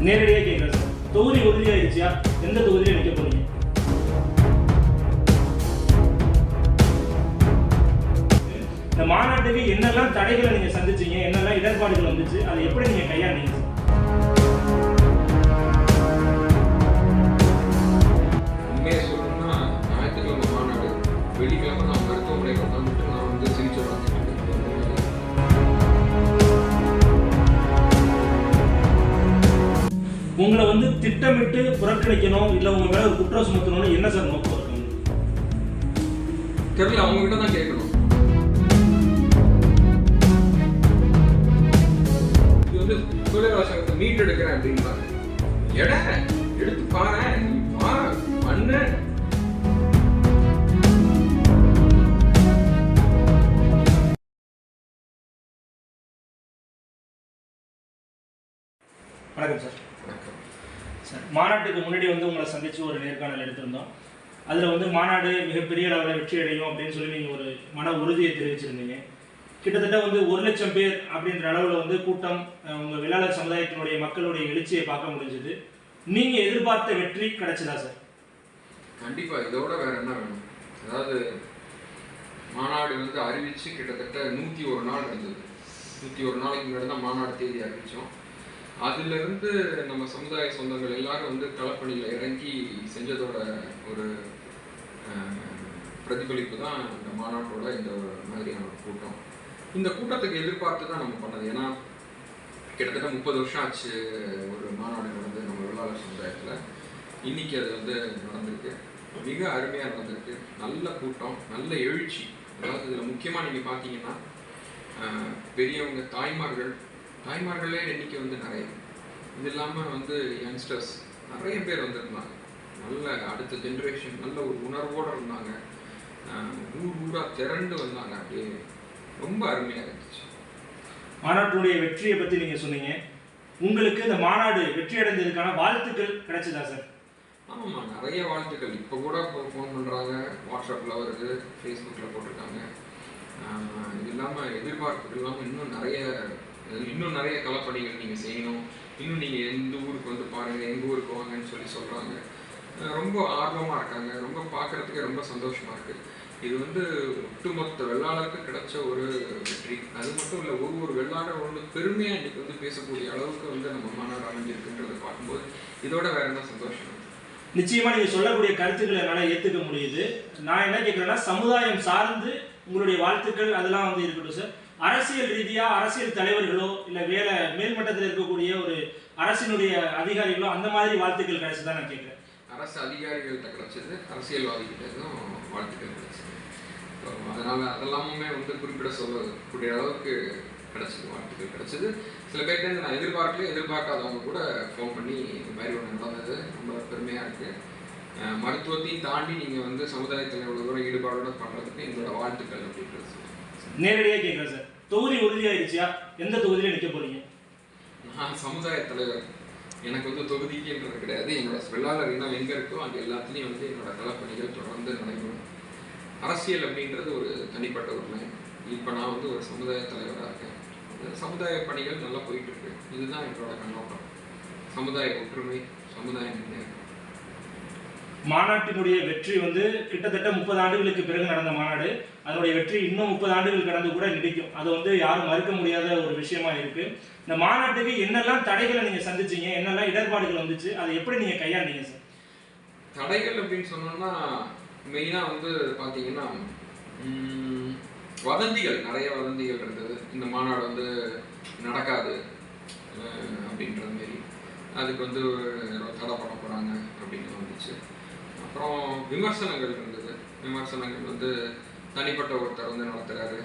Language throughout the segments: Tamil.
நேரடியாக கேட்குறேன் சார் தொகுதி உறுதியாகிடுச்சியா எந்த தொகுதியில் நிற்க போறீங்க? இந்த மாநாட்டுக்கு என்னெல்லாம் தடைகளை நீங்க சந்திச்சீங்க? என்னெல்லாம் இடர்பாடுகள் வந்துச்சு? அதை எப்படி நீங்க கையாண்டீங்க சார் உண்மையை சொல்லணும்னா ஞாயிற்றுக்கிழமை மாநாடு வெள்ளிக்கிழமை நான் மருத்துவமனையில் வந்துட்டு நான் வந்து சிகிச்சை உங்களை வந்து திட்டமிட்டு புறக்கணிக்கணும் இல்ல உங்க மேல ஒரு குற்றம் சுமத்தணும்னு என்ன சார் நோக்கம் இருக்கு தெரியல அவங்க கிட்ட தான் கேட்கணும். இது வந்து மீட் எடுக்கிறேன் அப்படின்பாங்க எட எடுத்து பாரு பண்ணு. வணக்கம் சார். மாநாட்டுக்கு முன்னாடி வந்து உங்களை சந்திச்சு ஒரு நேர்காணல் எடுத்திருந்தோம். அதில் வந்து மாநாடு மிகப்பெரிய அளவில் வெற்றி அடையும் அப்படின்னு சொல்லி நீங்கள் ஒரு மன உறுதியை தெரிவிச்சிருந்தீங்க. கிட்டத்தட்ட வந்து ஒரு லட்சம் பேர் அப்படின்ற அளவில் வந்து கூட்டம் உங்கள் உங்க சமுதாயத்தினுடைய மக்களுடைய எழுச்சியை பார்க்க முடிஞ்சது. நீங்க எதிர்பார்த்த வெற்றி கிடைச்சதா சார்? கண்டிப்பா இதோட வேற என்ன வேணும்? அதாவது மாநாடு வந்து அறிவிச்சு கிட்டத்தட்ட நூத்தி ஒரு நாள் இருந்தது. நூத்தி ஒரு நாளைக்கு முன்னாடி தான் மாநாடு தேதி அறிவிச்சோம். அதுல இருந்து நம்ம சமுதாய சொந்தங்கள் எல்லாரும் வந்து களப்பணியில இறங்கி செஞ்சதோட ஒரு பிரதிபலிப்பு தான் இந்த மாநாட்டோட இந்த மாதிரியான ஒரு கூட்டம். இந்த கூட்டத்துக்கு எதிர்பார்த்து தான் நம்ம பண்ணது. ஏன்னா கிட்டத்தட்ட முப்பது வருஷம் ஆச்சு ஒரு மாநாடு நடந்து நம்ம விழாளர் சமுதாயத்துல. இன்னைக்கு அது வந்து நடந்திருக்கு. மிக அருமையா நடந்திருக்கு. நல்ல கூட்டம் நல்ல எழுச்சி. அதாவது இதுல முக்கியமா நீங்க பாத்தீங்கன்னா பெரியவங்க தாய்மார்கள் தாய்மார்களே எண்ணிக்கை வந்து நிறைய இது இல்லாம வந்து யங்ஸ்டர்ஸ் நிறைய பேர் வந்திருந்தாங்க. நல்ல அடுத்த ஜென்ரேஷன் நல்ல ஒரு உணர்வோட இருந்தாங்க. ஊர் ஊரா திரண்டு வந்தாங்க. அப்படியே ரொம்ப அருமையா இருந்துச்சு. மாநாட்டினுடைய வெற்றியை பத்தி நீங்க சொன்னீங்க. உங்களுக்கு இந்த மாநாடு வெற்றி அடைந்ததுக்கான வாழ்த்துக்கள் கிடைச்சதா சார்? ஆமாம்மா நிறைய வாழ்த்துக்கள். இப்போ கூட ஃபோன் பண்ணுறாங்க வாட்ஸ்அப்பில் வருது. ஃபேஸ்புக்கில் போட்டிருக்காங்க. இது இல்லாமல் எதிர்பார்ப்புகள் இல்லாமல் இன்னும் நிறைய இன்னும் நிறைய கலப்பணிகள் நீங்கள் செய்யணும். இன்னும் நீங்கள் எந்த ஊருக்கு வந்து பாருங்கள் எங்கள் ஊருக்கு வாங்கன்னு சொல்லி சொல்கிறாங்க ரொம்ப ஆர்வமாக இருக்காங்க. ரொம்ப பார்க்குறதுக்கே ரொம்ப சந்தோஷமாக இருக்குது இது வந்து ஒட்டுமொத்த வெள்ளாளருக்கு கிடைச்ச ஒரு வெற்றி. அது மட்டும் இல்லை ஒரு ஒரு வெள்ளாளர் ஒன்று பெருமையாக இன்னைக்கு வந்து பேசக்கூடிய அளவுக்கு வந்து நம்ம மாநாடு அமைஞ்சிருக்குன்றதை பார்க்கும்போது இதோட வேற என்ன சந்தோஷம்? நிச்சயமா நீங்க சொல்லக்கூடிய கருத்துக்களை என்னால் ஏத்துக்க முடியுது. நான் என்ன கேட்குறேன்னா சமுதாயம் சார்ந்து உங்களுடைய வாழ்த்துக்கள் அதெல்லாம் வந்து இருக்கட்டும் சார் அரசியல் ரீதியா அரசியல் தலைவர்களோ இல்ல வேலை மேல்மட்டத்தில் இருக்கக்கூடிய ஒரு அரசினுடைய அதிகாரிகளோ அந்த மாதிரி வாழ்த்துக்கள் கிடைச்சதா நான் கேட்கிறேன் அரசு அதிகாரிகள்கிட்ட கிடைச்சது அரசியல்வாதிகிட்ட தான் வாழ்த்துக்கள் கிடைச்சது. அதனால அதெல்லாமுமே வந்து குறிப்பிட சொல்லக்கூடிய அளவுக்கு கிடைச்சது வாழ்த்துக்கள் கிடைச்சது. சில பேர்கிட்ட நான் எதிர்பார்க்கல எதிர்பார்க்காதவங்க கூட ஃபோன் பண்ணி இந்த மாதிரி ஒன்று நடந்தது. ரொம்ப பெருமையாக இருக்கு. அஹ் மருத்துவத்தையும் தாண்டி நீங்கள் வந்து சமுதாயத்தில் இவ்வளோ தூரம் ஈடுபாடோட பண்ணுறதுக்கு எங்களோட வாழ்த்துக்கள் அப்படின்றது. நேரடியா கேட்கிறேன் சார். தொகுதி உறுதியாயிருச்சியா? எந்த தொகுதியில நிக்க போறீங்க? நான் சமுதாய தலைவர். எனக்கு வந்து தொகுதிக்குன்றது கிடையாது. என்னோட வெள்ளாளர் இனம் எங்கே இருக்கோ அங்கே எல்லாத்துலேயும் வந்து என்னோட களப்பணிகள் தொடர்ந்து நடைபெறும். அரசியல் அப்படின்றது ஒரு தனிப்பட்ட உண்மை இப்போ நான் வந்து ஒரு சமுதாய தலைவராக இருக்கேன். சமுதாய பணிகள் நல்லா போயிட்டு இருக்கு. இதுதான் என்னோட கண்ணோட்டம். சமுதாய ஒற்றுமை சமுதாய முன்னேற்றம். மாநாட்டினுடைய வெற்றி வந்து கிட்டத்தட்ட முப்பது ஆண்டுகளுக்கு பிறகு நடந்த மாநாடு. அதனுடைய வெற்றி இன்னும் முப்பது ஆண்டுகள் கடந்து கூட நீடிக்கும். அது வந்து யாரும் மறுக்க முடியாத ஒரு விஷயமா இருக்கு. இந்த மாநாட்டுக்கு என்னெல்லாம் தடைகளை நீங்க சந்திச்சீங்க? என்னெல்லாம் இடர்பாடுகள் வந்துச்சு? அதை எப்படி நீங்க கையாண்டீங்க சார்? தடைகள் அப்படின்னு சொன்னோம்னா மெயினாக வந்து பார்த்தீங்கன்னா வதந்திகள். நிறைய வதந்திகள் இருந்தது. இந்த மாநாடு வந்து நடக்காது அப்படின்ற மாரி. அதுக்கு வந்து தடை பண்ண போகிறாங்க அப்படின்னு வந்துச்சு அப்புறம் விமர்சனங்கள் இருந்தது. விமர்சனங்கள் வந்து தனிப்பட்ட ஒருத்தர் வந்து நடத்துறாரு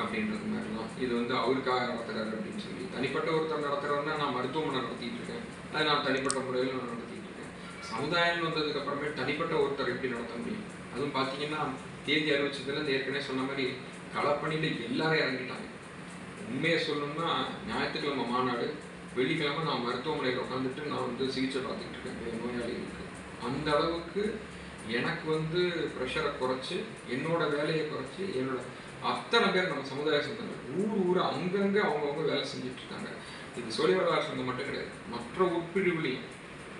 அப்படின்றது மாதிரிலாம் இது வந்து அவருக்காக நடத்துறாரு அப்படின்னு சொல்லி. தனிப்பட்ட ஒருத்தர் நடத்துறவன்னா நான் மருத்துவமனை நடத்திட்டு இருக்கேன். அதை நான் தனிப்பட்ட முறையில் நான் நடத்திட்டு இருக்கேன். சமுதாயம் வந்ததுக்கு அப்புறமே தனிப்பட்ட ஒருத்தர் எப்படி நடத்த முடியும்? அதுவும் பார்த்தீங்கன்னா தேதி அறிவிச்சதுல ஏற்கனவே சொன்ன மாதிரி களப்பணியில் எல்லாரும் இறங்கிட்டாங்க. உண்மையை சொல்லணும்னா ஞாயிற்றுக்கிழமை மாநாடு வெள்ளிக்கிழமை நான் மருத்துவமனையில் உட்காந்துட்டு நான் வந்து சிகிச்சை பார்த்துட்டு இருக்கேன். என் நோயாளிகளுக்கு அந்த அளவுக்கு எனக்கு வந்து ப்ரெஷரை குறைச்சி என்னோட வேலையை குறைச்சி என்னோட அத்தனை பேர் நம்ம சமுதாய சொந்தங்கள் ஊர் ஊர் அங்கங்கே அவங்கவுங்க வேலை செஞ்சுட்டு இருக்காங்க. இது சோழியாளர் சங்கம் மட்டும் கிடையாது. மற்ற உட்பிரிவுலையும்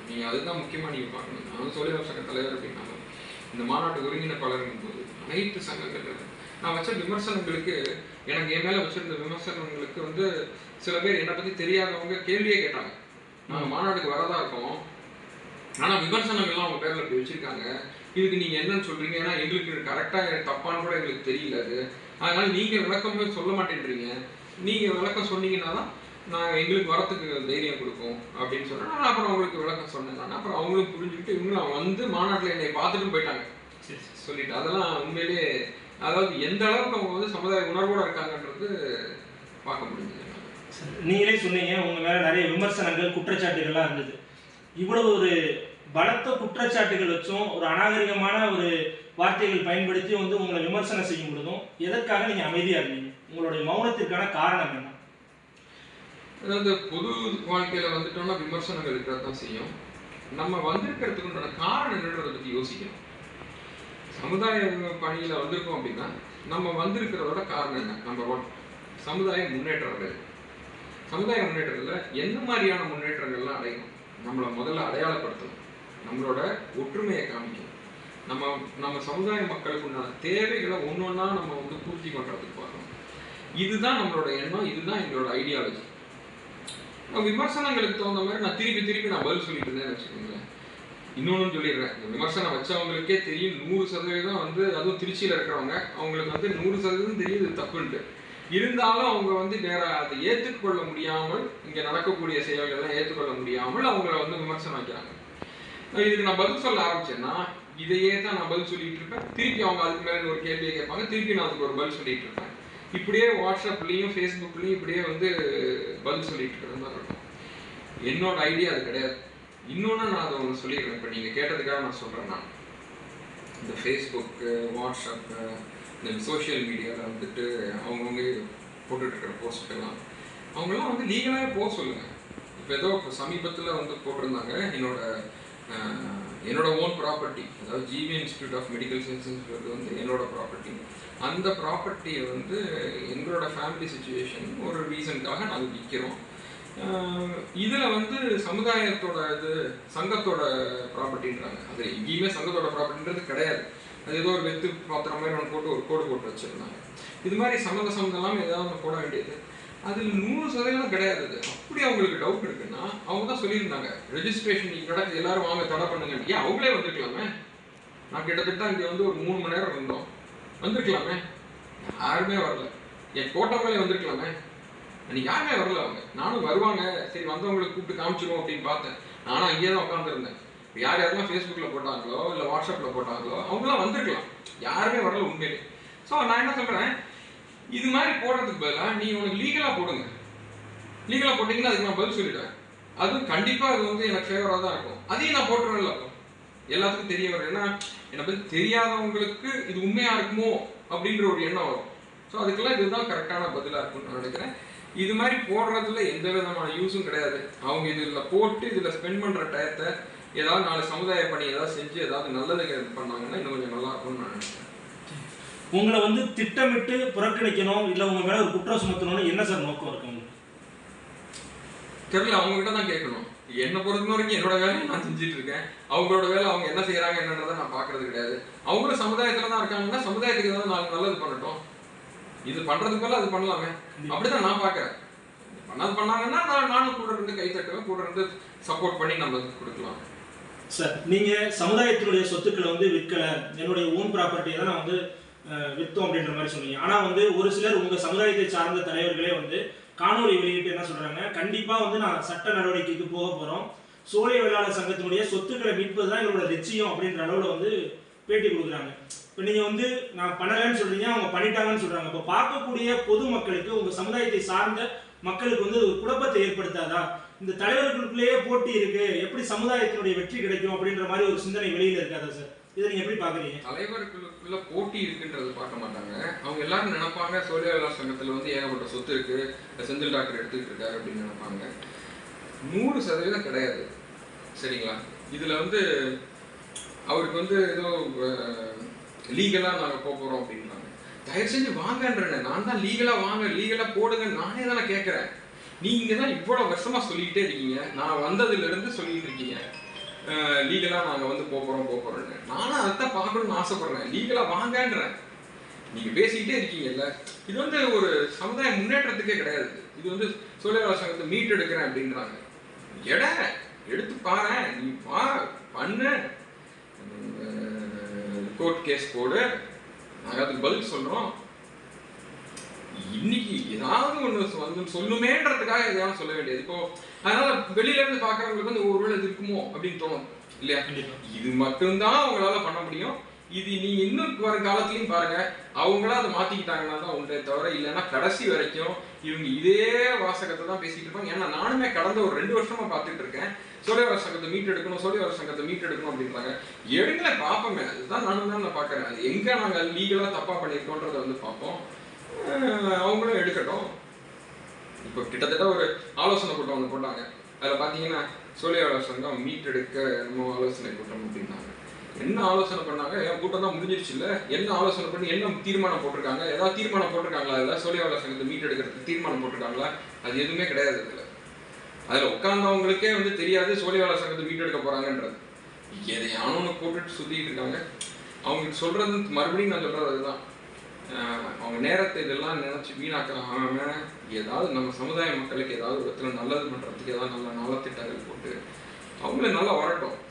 நீங்கள் அதுதான் முக்கியமாக நீங்கள் பார்க்கணும். நான் சோழியாளர் சங்க தலைவர் அப்படின்னாலும் இந்த மாநாட்டு ஒருங்கிணைப்பாளர்கள் போது அனைத்து சங்கங்கள் நான் வச்ச விமர்சனங்களுக்கு எனக்கு என் மேலே வச்சிருந்த விமர்சனங்களுக்கு வந்து சில பேர் என்னை பற்றி தெரியாதவங்க கேள்வியே கேட்டாங்க. நாங்கள் மாநாட்டுக்கு வரதா இருக்கோம். ஆனால் விமர்சனங்கள்லாம் அவங்க பேரில் இப்படி வச்சுருக்காங்க. இதுக்கு நீங்கள் என்னன்னு சொல்கிறீங்க ஏன்னா எங்களுக்கு கரெக்டாக தப்பான்னு கூட எங்களுக்கு தெரியல அது. அதனால் நீங்கள் விளக்கமே சொல்ல மாட்டேன்றீங்க. நீங்கள் விளக்கம் சொன்னீங்கன்னா தான் நான் எங்களுக்கு வரத்துக்கு தைரியம் கொடுக்கும் அப்படின்னு சொன்னேன் நான் அப்புறம் அவங்களுக்கு விளக்கம் சொன்னேன். நான் அப்புறம் அவங்களும் புரிஞ்சுக்கிட்டு இவங்களும் வந்து மாநாட்டில் என்னை பார்த்துட்டு போயிட்டாங்க. சரி சொல்லிட்டு அதெல்லாம் உண்மையிலேயே அதாவது எந்த அளவுக்கு அவங்க வந்து சமுதாய உணர்வோட இருக்காங்கன்றது பார்க்க முடிஞ்சது. நீங்களே சொன்னீங்க. உங்க மேல நிறைய விமர்சனங்கள் குற்றச்சாட்டுகள்லாம் இருந்தது. இவ்வளவு ஒரு பலத்த குற்றச்சாட்டுகள் வச்சும் ஒரு அநாகரிகமான ஒரு வார்த்தைகள் பயன்படுத்தி வந்து உங்களை விமர்சனம் செய்யும் பொழுதும் எதற்காக நீங்க அமைதியா இருந்தீங்க? உங்களுடைய மௌனத்திற்கான காரணம் என்ன? அதாவது பொது வாழ்க்கையில வந்துட்டோம்னா விமர்சனங்கள் இருக்கிறது தான் செய்யும். நம்ம வந்திருக்கிறதுக்கு உண்டான காரணம் என்னன்றதை பத்தி யோசிக்கணும். சமுதாய பணியில வந்திருக்கோம் அப்படின்னா நம்ம வந்திருக்கிறதோட காரணம் என்ன? நம்பர் ஒன் சமுதாய முன்னேற்றங்கள் சமுதாய முன்னேற்றத்துல எந்த மாதிரியான முன்னேற்றங்கள்லாம் அடையணும்? நம்மளை முதல்ல அடையாளப்படுத்தணும். நம்மளோட ஒற்றுமையை காமிக்கணும். நம்ம நம்ம சமுதாய மக்களுக்கு உண்டான தேவைகளை ஒன்று ஒன்றா நம்ம வந்து பூர்த்தி பண்ணுறதுக்கு பார்க்கணும். இதுதான் நம்மளோட எண்ணம் இதுதான் எங்களோட ஐடியாலஜி விமர்சனங்களுக்கு தகுந்த மாதிரி நான் திருப்பி திருப்பி நான் பதில் சொல்லிட்டு இருந்தேன்னு வச்சுக்கோங்களேன். இன்னொன்னு சொல்லிடுறேன். இந்த விமர்சனம் வச்சவங்களுக்கே தெரியும் நூறு சதவீதம் வந்து அதுவும் திருச்சியில் இருக்கிறவங்க அவங்களுக்கு வந்து நூறு சதவீதம் தெரியுது இது தப்புன்ட்டு. இருந்தாலும் அவங்க வந்து வேற அதை ஏற்றுக்கொள்ள முடியாமல் இங்க நடக்கக்கூடிய செயல்கள்லாம் ஏற்றுக்கொள்ள முடியாமல் அவங்கள வந்து விமர்சனம் வைக்கிறாங்க இதுக்கு நான் பதில் சொல்ல ஆரம்பிச்சேன்னா இதையே தான் நான் பதில் சொல்லிட்டு இருப்பேன். திருப்பி அவங்க அதுக்கு மேல ஒரு கேள்வியை கேட்பாங்க. திருப்பி நான் அதுக்கு ஒரு பதில் சொல்லிட்டு இருப்பேன். இப்படியே வாட்ஸ்அப்லயும் ஃபேஸ்புக்லயும் இப்படியே வந்து பதில் சொல்லிட்டு இருக்கிற மாதிரி இருக்கும். என்னோட ஐடியா அது கிடையாது. இன்னொன்று நான் அதை ஒன்று சொல்லிடுறேன். இப்போ நீங்கள் கேட்டதுக்காக நான் சொல்கிறேன் நான் இந்த ஃபேஸ்புக்கு வாட்ஸ்அப்பு இந்த சோஷியல் மீடியாவில் வந்துட்டு அவங்கவுங்க போட்டுட்ருக்கிற போஸ்ட்டுக்கெல்லாம் அவங்களாம் வந்து லீகலாக போக சொல்லுங்கள் இப்போ ஏதோ இப்போ சமீபத்தில் வந்து போட்டிருந்தாங்க என்னோட என்னோட ஓன் ப்ராப்பர்ட்டி அதாவது ஜிவி இன்ஸ்டியூட் ஆஃப் மெடிக்கல் சயின்ஸுங்கிறது வந்து என்னோட ப்ராப்பர்ட்டி அந்த ப்ராப்பர்ட்டியை வந்து எங்களோட ஃபேமிலி சுச்சுவேஷன் ஒரு ரீசனுக்காக நாங்கள் விற்கிறோம் இதில் வந்து சமுதாயத்தோட இது சங்கத்தோட ப்ராப்பர்ட்டின்றாங்க அது எங்கேயுமே சங்கத்தோட ப்ராப்பர்ட்டின்றது கிடையாது. அது ஏதோ ஒரு வெத்து பாத்திரம் மாதிரி ஒன்று போட்டு ஒரு கோடு போட்டு வச்சிருந்தாங்க. இது மாதிரி சம்மந்த சம்மந்தம் இல்லாமல் ஏதாவது ஒன்று போட வேண்டியது. அதில் நூறு சதவீதம் கிடையாது. அது அப்படி அவங்களுக்கு டவுட் இருக்குன்னா அவங்க தான் சொல்லியிருந்தாங்க. ரெஜிஸ்ட்ரேஷன் இங்கே எல்லாரும் வாங்க தடை பண்ணுங்க. ஏன் அவங்களே வந்துருக்கலாமே? நான் கிட்டத்தட்ட இங்கே வந்து ஒரு மூணு மணி நேரம் இருந்தோம். வந்திருக்கலாமே? யாருமே வரல. என் போட்டவங்களே வந்திருக்கலாமே? அன்னைக்கு யாருமே வரல அவங்க. நானும் வருவாங்க. சரி வந்தவங்களுக்கு கூப்பிட்டு காமிச்சிருவோம் அப்படின்னு பார்த்தேன். நானும் அங்கேயே தான் உட்காந்துருந்தேன் இப்போ யார் யாரெல்லாம் ஃபேஸ்புக்கில் போட்டாங்களோ இல்லை வாட்ஸ்அப்பில் போட்டாங்களோ அவங்களாம் வந்திருக்கலாம். யாருமே வரல உண்மையிலே. ஸோ நான் என்ன சொல்கிறேன் இது மாதிரி போடுறதுக்கு பதிலாக நீ உனக்கு லீகலாக போடுங்க. லீகலாக போட்டிங்கன்னா அதுக்கு நான் பதில் சொல்லிடுவேன். அதுவும் கண்டிப்பாக அது வந்து எனக்கு ஃபேவராக தான் இருக்கும். அதையும் நான் போட்டுருவேன்ல எல்லாத்துக்கும் தெரிய வரும் ஏன்னா என்னை பற்றி தெரியாதவங்களுக்கு இது உண்மையாக இருக்குமோ அப்படின்ற ஒரு எண்ணம் வரும். ஸோ அதுக்கெல்லாம் இதுதான் கரெக்டான பதிலாக இருக்கும்னு நான் நினைக்கிறேன். இது மாதிரி போடுறதுல எந்த விதமான யூஸும் கிடையாது. அவங்க இதில் போட்டு இதில் ஸ்பெண்ட் பண்ணுற டயத்தை ஏதாவது நாலு சமுதாய பணி ஏதாவது செஞ்சு ஏதாவது நல்லது பண்ணாங்கன்னா இன்னும் கொஞ்சம் நல்லா இருக்கும்னு நான் நினைக்கிறேன். உங்களை வந்து திட்டமிட்டு புறக்கணிக்கணும் இல்ல உங்க மேல ஒரு குற்றம் சுமத்தணும்னு என்ன சார் நோக்கம் இருக்கு உங்களுக்கு? தெரியல அவங்க கிட்ட தான் கேட்கணும். என்னை பொறுத்த வரைக்கும் என்னோட வேலையை நான் செஞ்சுட்டு இருக்கேன் அவங்களோட வேலை அவங்க என்ன செய்யறாங்க என்னன்றதை நான் பார்க்கறது கிடையாது. அவங்களும் சமுதாயத்துல தான் இருக்காங்கன்னா சமுதாயத்துக்கு ஏதாவது நாலு நல்லது பண்ணட்டும். இது பண்றதுக்கு மேல அது பண்ணலாமே. அப்படிதான் நான் பார்க்கறேன். பண்ணாது பண்ணாங்கன்னா நான் நானும் கூட இருந்து கை தட்டுவேன் கூட இருந்து சப்போர்ட் பண்ணி நம்ம கொடுக்கலாம். சார் நீங்கள் சமுதாயத்தினுடைய சொத்துக்களை வந்து விற்கல என்னுடைய ஓன் ப்ராப்பர்ட்டியை தான் நான் வந்து அஹ், வித்தோம் அப்படின்ற மாதிரி சொன்னீங்க. ஆனால் வந்து ஒரு சிலர் உங்கள் சமுதாயத்தை சார்ந்த தலைவர்களே வந்து காணொலி வெளியிட்டு என்ன சொல்கிறாங்க கண்டிப்பாக வந்து நான் சட்ட நடவடிக்கைக்கு போக போகிறோம் சோழிய வேளாளர் சங்கத்தினுடைய சொத்துக்களை மீட்பது தான் எங்களோட லட்சியம் அப்படின்ற அளவில் வந்து பேட்டி கொடுக்குறாங்க. இப்போ நீங்கள் வந்து நான் பண்ணலைன்னு சொல்றீங்க அவங்க பண்ணிட்டாங்கன்னு சொல்கிறாங்க இப்போ பார்க்கக்கூடிய பொது மக்களுக்கு சமுதாயத்தை சார்ந்த மக்களுக்கு வந்து ஒரு குழப்பத்தை ஏற்படுத்தாதா? இந்த தலைவர்களுக்குள்ளேயே போட்டி இருக்கு. எப்படி சமுதாயத்தினுடைய வெற்றி கிடைக்கும் அப்படின்ற மாதிரி ஒரு சிந்தனை வெளியில இருக்காதா சார் இதை நீங்க எப்படி பாக்குறீங்க தலைவர்களுக்குள்ள போட்டி இருக்குன்றது பார்க்க மாட்டாங்க. அவங்க எல்லாரும் நினைப்பாங்க சோழியாளர் சங்கத்துல வந்து ஏகப்பட்ட சொத்து இருக்கு. செந்தில் டாக்டர் எடுத்துக்கிட்டு இருக்காரு அப்படின்னு நினைப்பாங்க. நூறு சதவீதம் கிடையாது. சரிங்களா? இதுல வந்து அவருக்கு வந்து ஏதோ லீகலா நாங்க போக போறோம் அப்படின்னாங்க தயவு செஞ்சு வாங்கன்றேன். நான் தான் லீகலா வாங்க லீகலா போடுங்க நானே தானே கேட்கறேன் நீங்க தான் இவ்வளவு வருஷமா சொல்லிக்கிட்டே இருக்கீங்க. நான் வந்ததுல இருந்து சொல்லிட்டு இருக்கீங்க லீகலா நாங்க வந்து போப் போறோம் போறோம்னு. நானும் அதைத்தான் பார்க்கணும்னு ஆசைப்படுறேன். லீகலா வாங்கன்றேன். நீங்க பேசிக்கிட்டே இருக்கீங்கல்ல. இது வந்து ஒரு சமுதாய முன்னேற்றத்துக்கே கிடையாது. இது வந்து சோழியாளர் சங்கத்தை மீட் எடுக்கிறேன் அப்படின்றாங்க. எட எடுத்து பாரு நீ பா பண்ணு. கோர்ட் கேஸ் போடு. நாங்கள் அதுக்கு பதில் சொல்றோம். இன்னைக்கு ஏதாவது சொ- வந்து சொல்லுமேன்றதுக்காக எதாவது சொல்ல வேண்டியது. இப்போ அதனால வெளியில இருந்து பாக்குறவங்களுக்கு வந்து ஒருவேளை இது இருக்குமோ அப்படின்னு தோணும். இல்லையா? இது மட்டும்தான் அவங்களால பண்ண முடியும். இது நீங்க இன்னும் வரும் காலத்துலயும் பாருங்க. அவங்களா அதை மாத்திக்கிட்டாங்கன்னா தான் உண்டே தவிர இல்லைன்னா கடைசி வரைக்கும் இவங்க இதே வாசகத்தை தான் பேசிட்டு இருப்பாங்க. ஏன்னா நானுமே கடந்த ஒரு ரெண்டு வருஷமா பார்த்துட்டு இருக்கேன். சோழியாளர் சங்கத்தை மீட் எடுக்கணும் சோழியாளர் சங்கத்தை மீட் எடுக்கணும் அப்படின்றாங்க எடுங்களேன் பார்ப்போமே. அதுதான் நானும் தான் நான் பார்க்கறேன். அது எங்க நாங்க லீகலா தப்பா பண்ணியிருக்கோன்றதை வந்து பார்ப்போம். அவங்களும் எடுக்கட்டும். இப்போ கிட்டத்தட்ட ஒரு ஆலோசனை கூட்டம் ஒன்று போட்டாங்க. அதில் பார்த்தீங்கன்னா சோழியாளர் சங்கம் மீட் எடுக்க நம்ம ஆலோசனை கூட்டம் அப்படின்னாங்க. என்ன ஆலோசனை பண்ணாங்க? என் கூட்டம் தான் முடிஞ்சிருச்சு இல்ல என்ன ஆலோசனை பண்ணி என்ன தீர்மானம் போட்டிருக்காங்க? ஏதாவது தீர்மானம் போட்டிருக்காங்களா? அதில் சோழியாளர் சங்கத்தை மீட் எடுக்கிறதுக்கு தீர்மானம் போட்டிருக்காங்களா? அது எதுவுமே கிடையாது அதில். அதில் உட்கார்ந்தவங்களுக்கே வந்து தெரியாது சோழியாளர் சங்கத்தை மீட் எடுக்க போறாங்கன்றது. எதையானு போட்டுட்டு சுத்திட்டு இருக்காங்க. அவங்களுக்கு சொல்றது மறுபடியும் நான் சொல்றது அதுதான். அவங்க நேரத்தை இதெல்லாம் நினைச்சு வீணாக்காம ஏதாவது நம்ம சமுதாய மக்களுக்கு ஏதாவது ஒருத்தர் நல்லது பண்றதுக்கு ஏதாவது நல்ல நலத்திட்டங்கள் போட்டு அவங்களே நல்லா வரட்டும்.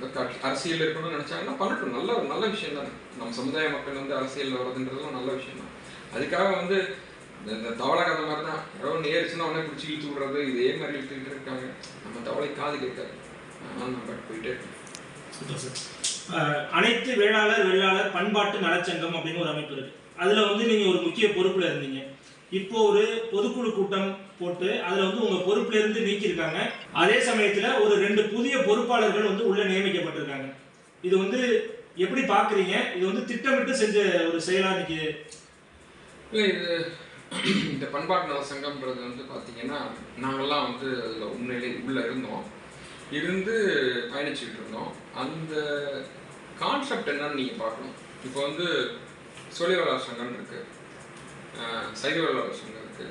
இந்த அரசியல் இருக்கணும்னு நினைச்சாங்கன்னா பண்ணட்டும். நல்ல நல்ல விஷயம் தானே. நம்ம சமுதாய மக்கள் வந்து அரசியலில் வர்றதுன்றதுலாம் நல்ல விஷயம் தான். அதுக்காக வந்து இந்த- இந்த தவளை கதை மாதிரி தான் யாரோ நேரிச்சுன்னா உடனே பிடிச்சி இழுத்து விடுறது இதே மாதிரி இழுத்துக்கிட்டு இருக்காங்க. நம்ம தவளை காது கேட்காது. அதனால நம்ம போயிட்டே இருக்கோம் அனைத்து வேளாளர் வேளாளர் பண்பாட்டு நலச்சங்கம் அப்படின்னு ஒரு அமைப்பு இருக்கு. அதில் வந்து நீங்கள் ஒரு முக்கிய பொறுப்பில் இருந்தீங்க. இப்போ ஒரு பொதுக்குழு கூட்டம் போட்டு அதில் வந்து உங்கள் பொறுப்புல இருந்து நீக்கியிருக்காங்க. அதே சமயத்தில் ஒரு ரெண்டு புதிய பொறுப்பாளர்கள் வந்து உள்ளே நியமிக்கப்பட்டிருக்காங்க. இது வந்து எப்படி பார்க்குறீங்க இது வந்து திட்டமிட்டு செஞ்ச ஒரு செயலாக இன்னைக்கு? இல்லை இது இந்த பண்பாட்டு நல சங்கம்ன்றது வந்து பார்த்தீங்கன்னா நாங்கள்லாம் வந்து அதில் உண்மையிலே உள்ளே இருந்தோம். இருந்து பயணிச்சுக்கிட்டு இருந்தோம். அந்த கான்செப்ட் என்னன்னு நீங்கள் பார்க்கணும். இப்போ வந்து சொலிவலாளர் சங்கம் இருக்குது சைவ வேளாளர் சங்கம் இருக்குது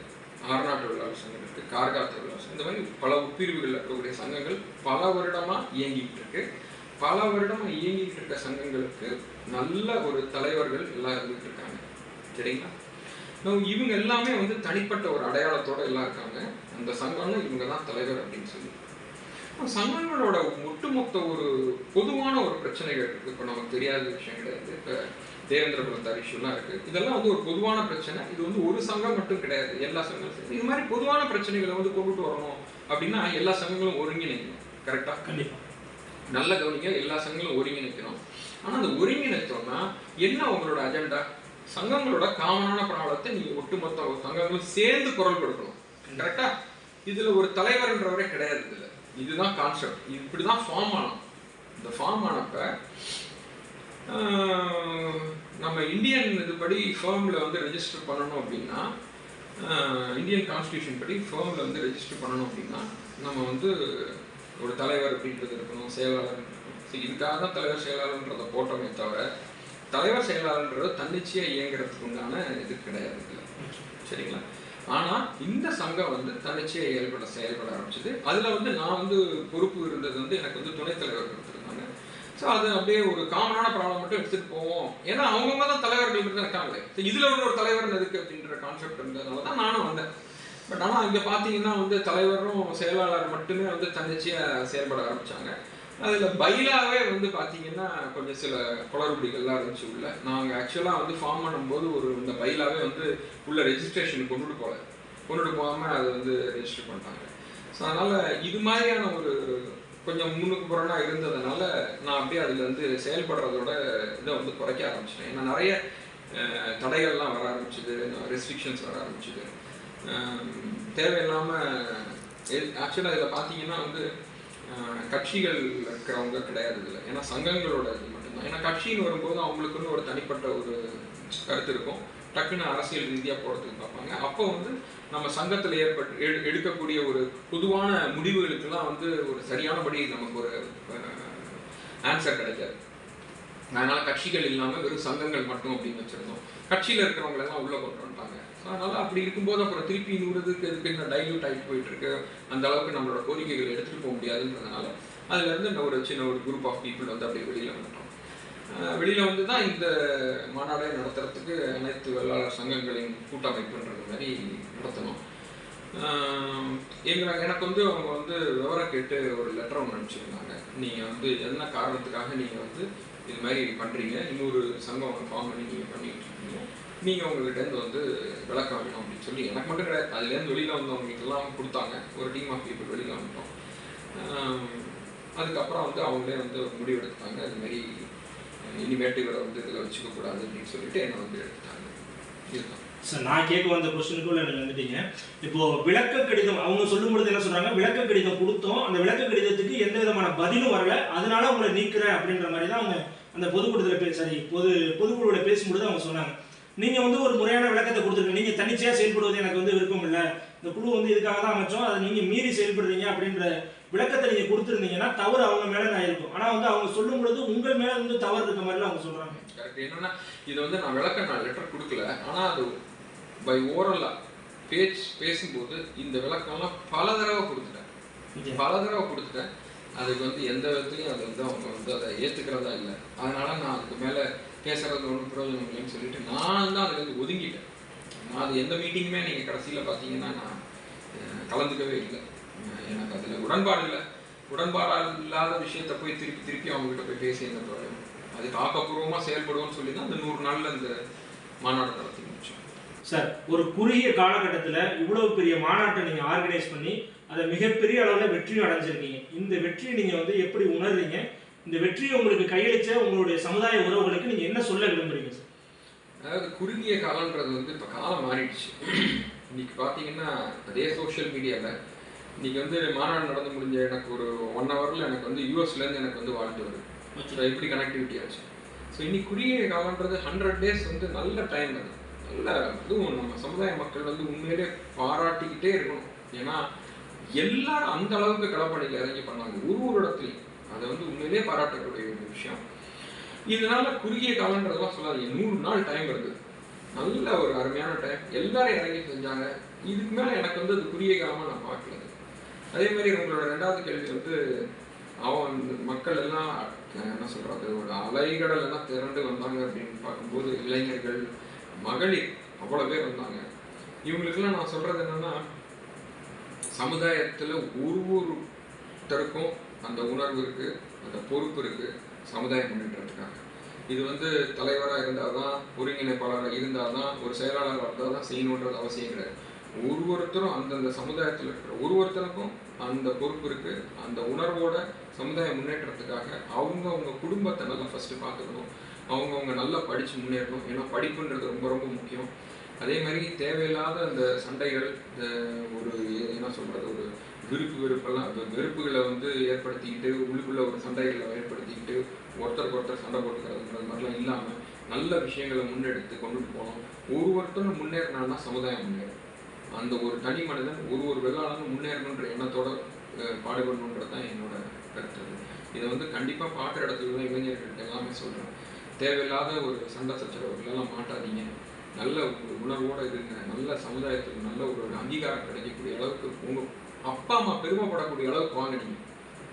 ஆர்நாட்டு வேளாளர் சங்கம் இருக்குது கார்காத்து வேளாளர் சங்கம் இந்த மாதிரி பல உட்பிரிவுகளில் இருக்கக்கூடிய சங்கங்கள் பல வருடமாக இயங்கிட்டு இருக்கு. பல வருடமாக இயங்கிட்டு இருக்க சங்கங்களுக்கு நல்ல ஒரு தலைவர்கள் எல்லாம் இருந்துட்டு இருக்காங்க. சரிங்களா? நம்ம இவங்க எல்லாமே வந்து தனிப்பட்ட ஒரு அடையாளத்தோட எல்லாம் இருக்காங்க. அந்த சங்கம்னா இவங்க தான் தலைவர் அப்படின்னு சொல்லி. சங்கங்களோட ஒட்டுமொத்த ஒரு பொதுவான ஒரு பிரச்சனைகள் இருக்குது இப்போ நமக்கு தெரியாத விஷயம் கிடையாது. இப்போ தேவேந்திர குலத்தார் இஷ்யூலாம் இருக்கு. இதெல்லாம் வந்து ஒரு பொதுவான பிரச்சனை. இது வந்து ஒரு சங்கம் மட்டும் கிடையாது. எல்லா சங்கங்களும். இது மாதிரி பொதுவான பிரச்சனைகளை வந்து கொண்டுட்டு வரணும் அப்படின்னா எல்லா சங்கங்களும் ஒருங்கிணைக்கணும் கரெக்டா கண்டிப்பா. நல்ல கவனிக்க எல்லா சங்கங்களும் ஒருங்கிணைக்கணும் ஆனா அந்த ஒருங்கிணைத்தோம்னா என்ன உங்களோட அஜெண்டா சங்கங்களோட காமனான ப்ராப்ளத்தை நீங்க ஒட்டுமொத்த சங்கங்களும் சேர்ந்து குரல் கொடுக்கணும். கரெக்டா இதுல ஒரு தலைவர்ன்றவரே கிடையாது இதுல. இதுதான் கான்செப்ட் இப்படிதான் ஃபார்ம் ஆனோம். இந்த ஃபார்ம் ஆனப்ப நம்ம இந்தியன் இதுபடி ஃபேர்ம்ல வந்து ரெஜிஸ்டர் பண்ணணும் அப்படின்னா இந்தியன் கான்ஸ்டியூஷன் படி ஃபேர்ம்ல வந்து ரெஜிஸ்டர் பண்ணணும் அப்படின்னா நம்ம வந்து ஒரு தலைவர் அப்படின்றது இருக்கணும் செயலாளர் சரி, இதுக்காக தான் தலைவர் செயலாளர்ன்றதை போட்டோமே தவிர தலைவர் செயலாளர்ன்றது தன்னிச்சையாக இயங்குறதுக்கு உண்டான இது கிடையாது சரிங்களா? ஆனால் இந்த சங்கம் வந்து தன்னிச்சையாக செயல்பட செயல்பட ஆரம்பிச்சது. அதில் வந்து நான் வந்து பொறுப்பு இருந்தது வந்து எனக்கு வந்து துணைத் தலைவர் ஸோ அது அப்படியே ஒரு காமனான ப்ராப்ளம் மட்டும் எடுத்துட்டு போவோம். ஏன்னா அவங்கவுங்க தான் தலைவர்கள் மட்டும் இருக்காங்களே. ஸோ இதில் ஒரு ஒரு தலைவர் எதுக்கு அப்படின்ற கான்செப்ட் இருந்ததுனால தான் நானும் வந்தேன். பட் ஆனால் இங்கே பார்த்தீங்கன்னா வந்து தலைவரும் செயலாளர் மட்டுமே வந்து தன்னிச்சையாக செயல்பட ஆரம்பித்தாங்க அதில் பைலாவே வந்து பார்த்தீங்கன்னா கொஞ்சம் சில குளறுபடிகள்லாம் இருந்துச்சு உள்ள. நாங்கள் ஆக்சுவலாக வந்து ஃபார்ம் பண்ணும்போது ஒரு இந்த பைலாவே வந்து உள்ள ரெஜிஸ்ட்ரேஷன் கொண்டுட்டு போகல கொண்டுட்டு போகாமல் அதை வந்து ரெஜிஸ்டர் பண்ணிட்டாங்க. ஸோ அதனால் இது மாதிரியான ஒரு கொஞ்சம் முன்னுக்கு புறனாக இருந்ததுனால நான் அப்படியே அதில் வந்து செயல்படுறதோட இதை வந்து குறைக்க ஆரம்பிச்சிட்டேன். ஏன்னா நிறைய தடைகள்லாம் வர ஆரம்பிச்சுது ரெஸ்ட்ரிக்ஷன்ஸ் வர ஆரம்பிச்சுது. தேவையில்லாமல் ஆக்சுவலாக இதில் பார்த்தீங்கன்னா வந்து கட்சிகள் இருக்கிறவங்க கிடையாது இதில். ஏன்னா சங்கங்களோட இது மட்டும்தான். ஏன்னா கட்சின்னு வரும்போது அவங்களுக்குன்னு ஒரு தனிப்பட்ட ஒரு கருத்து இருக்கும். டக்குன்னு அரசியல் ரீதியாக போகிறதுக்கு பார்ப்பாங்க. அப்போ வந்து நம்ம சங்கத்தில் ஏற்பட்டு எடு எடுக்கக்கூடிய ஒரு பொதுவான முடிவுகளுக்கெல்லாம் வந்து ஒரு சரியானபடி நமக்கு ஒரு ஆன்சர் கிடைக்காது. அதனால் கட்சிகள் இல்லாமல் வெறும் சங்கங்கள் மட்டும் அப்படின்னு வச்சுருந்தோம். கட்சியில் இருக்கிறவங்களெல்லாம் உள்ளே உள்ள கொண்டு வந்துட்டாங்க. ஸோ அதனால் அப்படி இருக்கும்போது அப்புறம் திருப்பி நூறுதுக்கு எதுக்கு இந்த டைல்யூட் ஆகிட்டு போயிட்டுருக்கு? அந்த அளவுக்கு நம்மளோட கோரிக்கைகள் எடுத்துகிட்டு போக முடியாதுன்றதுனால அதுலேருந்து இந்த ஒரு சின்ன ஒரு குரூப் ஆஃப் பீப்புள் வந்து அப்படியே வெளியில் வந்துட்டோம். வெளியில வந்து தான் இந்த மாநாடை நடத்துறதுக்கு அனைத்து வேளாளர் சங்கங்களின் கூட்டமைப்புன்றது மாதிரி நடத்தணும். ஆஹ் எங்களை எனக்கு வந்து அவங்க வந்து விவரம் கேட்டு ஒரு லெட்டர் ஒன்று அனுப்பிச்சிருந்தாங்க. நீங்கள் வந்து என்ன காரணத்துக்காக நீங்கள் வந்து இது மாதிரி பண்ணுறீங்க இன்னொரு சங்கம் ஒன்று ஃபார்ம் பண்ணி நீங்கள் பண்ணிட்டு இருக்கீங்க. நீங்கள் உங்கள்கிட்டருந்து வந்து விளக்கம் வேணும் அப்படின்னு சொல்லி எனக்கு மட்டும் கிடையாது. அதுலேருந்து வெளியில் வந்தவங்களுக்கெல்லாம் கொடுத்தாங்க. ஒரு டீம் ஆஃப் பீப்புள் வெளியில் வந்துட்டோம். அதுக்கப்புறம் வந்து அவங்களே வந்து முடிவெடுத்தாங்க முடிவு எடுத்தாங்க அது மாதிரி இனிமேட்டு இவரை வந்து இதில் வச்சுக்க கூடாது அப்படின்னு சொல்லிட்டு என்னை வந்து எடுத்தாங்க இதுதான். சார் நான் கேட்க வந்த கொஸ்டினுக்குள்ள எனக்கு வந்துட்டீங்க. இப்போ விளக்க கடிதம் அவங்க சொல்லும் பொழுது என்ன சொல்றாங்க? விளக்க கடிதம் கொடுத்தோம். அந்த விளக்க கடிதத்துக்கு எந்த விதமான பதிலும் வரல. அதனால உங்களை நீக்கிறேன் அப்படின்ற மாதிரி தான் அவங்க அந்த பொதுக்கூட்டத்தில் பே சாரி பொது பொதுக்குழுவில் பேசும்பொழுது அவங்க சொன்னாங்க. நீங்க வந்து ஒரு முறையான விளக்கத்தை கொடுத்துருக்கீங்க. நீங்க தனிச்சையா செயல்படுவது எனக்கு வந்து விருப்பம் இல்லை. இந்த குழு வந்து இதுக்காக தான் அமைச்சோம். அதை நீங்க மீறி செயல்படுறீங்க அப்படின்ற விளக்கத்தை நீங்க கொடுத்துருந்தீங்கன்னா தவறு அவங்க மேல நான் இருக்கும். ஆனா வந்து அவங்க சொல்லும் பொழுது உங்கள் மேல வந்து தவறு இருக்க மாதிரி அவங்க சொல்றாங்க. கரெக்ட் என்னன்னா இது வந்து நான் விளக்க நான் லெட்டர் கொடுக்கல. ஆனால் அது பை ஓரலாக பேச்சு பேசும்போது இந்த விளக்கம்லாம் பல தடவை கொடுத்துட்டேன். பல தடவை கொடுத்துட்டேன். அதுக்கு வந்து எந்த விதத்துலையும் அது வந்து அவங்க வந்து அதை ஏற்றுக்கிறதா இல்லை. அதனால நான் அதுக்கு மேலே பேசுறது ஒன்றும் பிரயோஜனம் இல்லைன்னு சொல்லிட்டு நான் தான் அதுலேருந்து ஒதுங்கிட்டேன். நான் அது எந்த மீட்டிங்குமே நீங்கள் கடைசியில் பார்த்தீங்கன்னா நான் கலந்துக்கவே இல்லை. எனக்கு அதில் உடன்பாடு இல்லை. உடன்பாடு இல்லாத விஷயத்த போய் திருப்பி திருப்பி அவங்ககிட்ட போய் பேசி என்ன பிரயோஜனம் அதுக்கு ஆக்கப்பூர்வமாக செயல்படுவோம்னு சொல்லி தான் அந்த நூறு நாளில் இந்த மாநாடு நடத்தி முடிச்சோம் சார் ஒரு குறுகிய காலகட்டத்தில் இவ்வளவு பெரிய மாநாட்டை நீங்கள் ஆர்கனைஸ் பண்ணி அதை மிகப்பெரிய அளவில் வெற்றியும் அடைஞ்சிருக்கீங்க. இந்த வெற்றியை நீங்கள் வந்து எப்படி உணர்றீங்க? இந்த வெற்றியை உங்களுக்கு கையளிச்ச உங்களுடைய சமுதாய உறவுகளுக்கு நீங்கள் என்ன சொல்ல விரும்புறீங்க சார்? அதாவது குறுகிய காலம்ன்றது வந்து இப்போ காலம் மாறிடுச்சு. இன்னைக்கு பார்த்தீங்கன்னா அதே சோஷியல் மீடியாவில் இன்னைக்கு வந்து மாநாடு நடந்து முடிஞ்ச எனக்கு ஒரு ஒன் ஹவரில் எனக்கு வந்து யூஎஸ்லேருந்து எனக்கு வந்து வாழ்த்து வருது. ஸோ எப்படி கனெக்டிவிட்டி ஆச்சு? ஸோ இன்னைக்கு குறுகிய காலம்ன்றது ஹண்ட்ரட் டேஸ் வந்து நல்ல டைம் அது. நல்ல அதுவும் நம்ம சமுதாய மக்கள் வந்து உண்மையிலே பாராட்டிக்கிட்டே இருக்கணும். ஏன்னா எல்லாரும் அந்த அளவுக்கு களப்பணியில் இறங்கி பண்ணாங்க ஒரு ஒரு இடத்துலையும். அதை வந்து உண்மையிலே பாராட்டக்கூடிய ஒரு விஷயம். இதனால குறுகிய காலன்றதெல்லாம் சொல்லாதீங்க. நூறு நாள் டைம் இருக்கு நல்ல ஒரு அருமையான டைம் எல்லாரும் இறங்கி செஞ்சாங்க. இதுக்கு மேல எனக்கு வந்து அது குறுகிய காலமா நான் பார்க்கல. அதே மாதிரி உங்களோட ரெண்டாவது கேள்வி வந்து அவன் மக்கள் எல்லாம் என்ன சொல்றது ஒரு அலைகடல் எல்லாம் திரண்டு வந்தாங்க அப்படின்னு பார்க்கும்போது இளைஞர்கள் மகளிர் அவ்வளவு பேர் வந்தாங்க. இவங்களுக்கெல்லாம் நான் சொல்றது என்னன்னா சமுதாயத்துல ஒரு ஒருத்தருக்கும் அந்த உணர்வு இருக்கு அந்த பொறுப்பு இருக்கு சமுதாய முன்னேற்றத்துக்காக. இது வந்து தலைவராக இருந்தால் தான் ஒருங்கிணைப்பாளராக இருந்தால் தான் ஒரு செயலாளராக இருந்தால் தான் செய்யணுன்றது அவசியம் கிடையாது. ஒரு ஒருத்தரும் அந்தந்த சமுதாயத்தில் இருக்கிற ஒரு ஒருத்தருக்கும் அந்த பொறுப்பு இருக்கு. அந்த உணர்வோட சமுதாய முன்னேற்றத்துக்காக அவங்க அவங்க குடும்பத்தை நல்லா ஃபஸ்ட்டு பார்த்துக்கணும். அவங்கவுங்க நல்லா படித்து முன்னேறணும். ஏன்னா படிப்புன்றது ரொம்ப ரொம்ப முக்கியம். அதே மாதிரி தேவையில்லாத அந்த சண்டைகள் இந்த ஒரு என்ன சொல்கிறது ஒரு விருப்பு வெறுப்பெல்லாம் அந்த வெறுப்புகளை வந்து ஏற்படுத்திக்கிட்டு உள்ளுக்குள்ள ஒரு சண்டைகளை ஏற்படுத்திக்கிட்டு ஒருத்தருக்கு ஒருத்தர் சண்டை போட்டுக்கிறதுன்றது மாதிரிலாம் இல்லாமல் நல்ல விஷயங்களை முன்னெடுத்து கொண்டுட்டு போகணும். ஒரு ஒருத்தரும் முன்னேறினா சமுதாயம் முன்னேறும். அந்த ஒரு தனி மனிதன் ஒரு ஒரு வெள்ளாளனும் முன்னேறணுன்ற எண்ணத்தோட பாடுபடணுன்றது தான் என்னோட கருத்து. இதை வந்து கண்டிப்பாக பார்க்குற இடத்துல தான் இளைஞர்கள்ட்ட எல்லாமே சொல்கிறேன் தேவையில்லாத ஒரு சண்டை சச்சரவுகளெல்லாம் மாட்டாதீங்க. நல்ல ஒரு உணர்வோடு இருங்க. நல்ல சமுதாயத்துக்கு நல்ல ஒரு அங்கீகாரம் கிடைக்கக்கூடிய அளவுக்கு உங்கள் அப்பா அம்மா பெருமைப்படக்கூடிய அளவுக்கு வாங்க